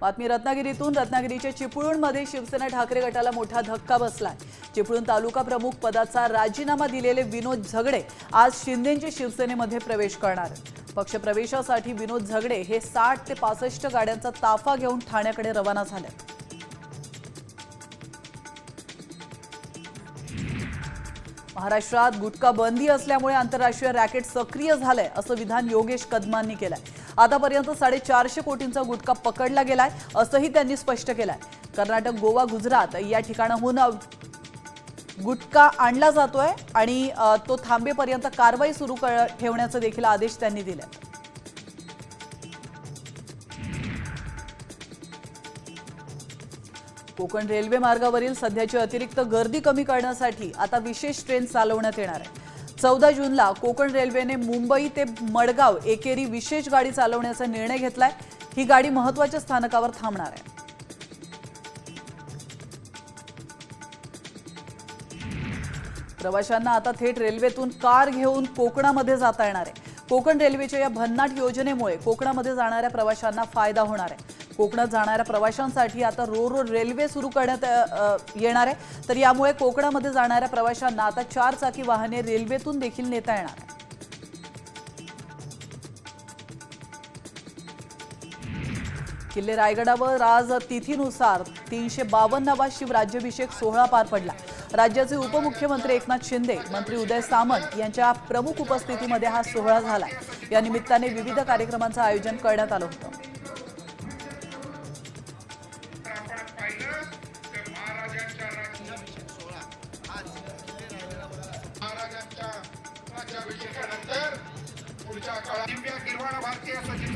बातमी रत्नागिरीतून रत्नागिरीच्या चिपळूणमध्ये शिवसेना ठाकरे गटाला मोठा धक्का बसला चिपळूण तालुका प्रमुख पदाचा राजीनामा दिलेले विनोद झगडे आज शिंदेंच्या शिवसेनेमध्ये प्रवेश करणार पक्षप्रवेशासाठी विनोद झगडे हे साठ ते पासष्ट गाड्यांचा ताफा घेऊन ठाण्याकडे रवाना झाले महाराष्ट्रात गुटखा बंदी असल्यामुळे आंतरराष्ट्रीय रॅकेट सक्रिय झालंय असं विधान योगेश कदमांनी केलंय. आतापर्यंत साडेचारशे कोटींचा गुटखा पकडला गेलाय असंही त्यांनी स्पष्ट केलंय. कर्नाटक गोवा गुजरात या ठिकाणाहून गुटखा आणला जातोय आणि तो थांबेपर्यंत कारवाई सुरू ठेवण्याचा देखील आदेश त्यांनी दिले कोकण रेल्वे मार्गावरील सध्याची अतिरिक्त गर्दी कमी करण्यासाठी आता विशेष ट्रेन चालवण्यात येणार आहे. चौदा जूनला कोकण रेल्वेने मुंबई ते मडगाव एकेरी विशेष गाडी चालवण्याचा निर्णय घेतलाय. ही गाडी महत्त्वाच्या स्थानकावर थांबणार आहे. प्रवाशांना आता थेट रेल्वेतून कार घेऊन कोकणामध्ये जाता येणार आहे. कोकण रेल्वेच्या या भन्नाट योजनेमुळे कोकणामध्ये जाणाऱ्या प्रवाशांना फायदा होणार आहे. कोकणात जाणाऱ्या प्रवाशांसाठी आता रो रो रेल्वे सुरू करण्यात येणार आहे. तर यामुळे कोकणामध्ये जाणाऱ्या प्रवाशांना आता चार चाकी वाहने रेल्वेतून देखील नेता येणार आहे किल्ले रायगडावर आज तिथीनुसार तीनशे बावन्नावा शिवराज्याभिषेक सोहळा पार पडला. राज्याचे उपमुख्यमंत्री एकनाथ शिंदे मंत्री उदय सामंत यांच्या प्रमुख उपस्थितीमध्ये हा सोहळा झाला. या निमित्ताने विविध कार्यक्रमांचं आयोजन करण्यात आलं होतं. आपण पाहिलं तर महाराजांच्या महाराजांच्या राज्याभिषेकानंतर पुढच्या काळात दिव्य निर्वाण भारतीय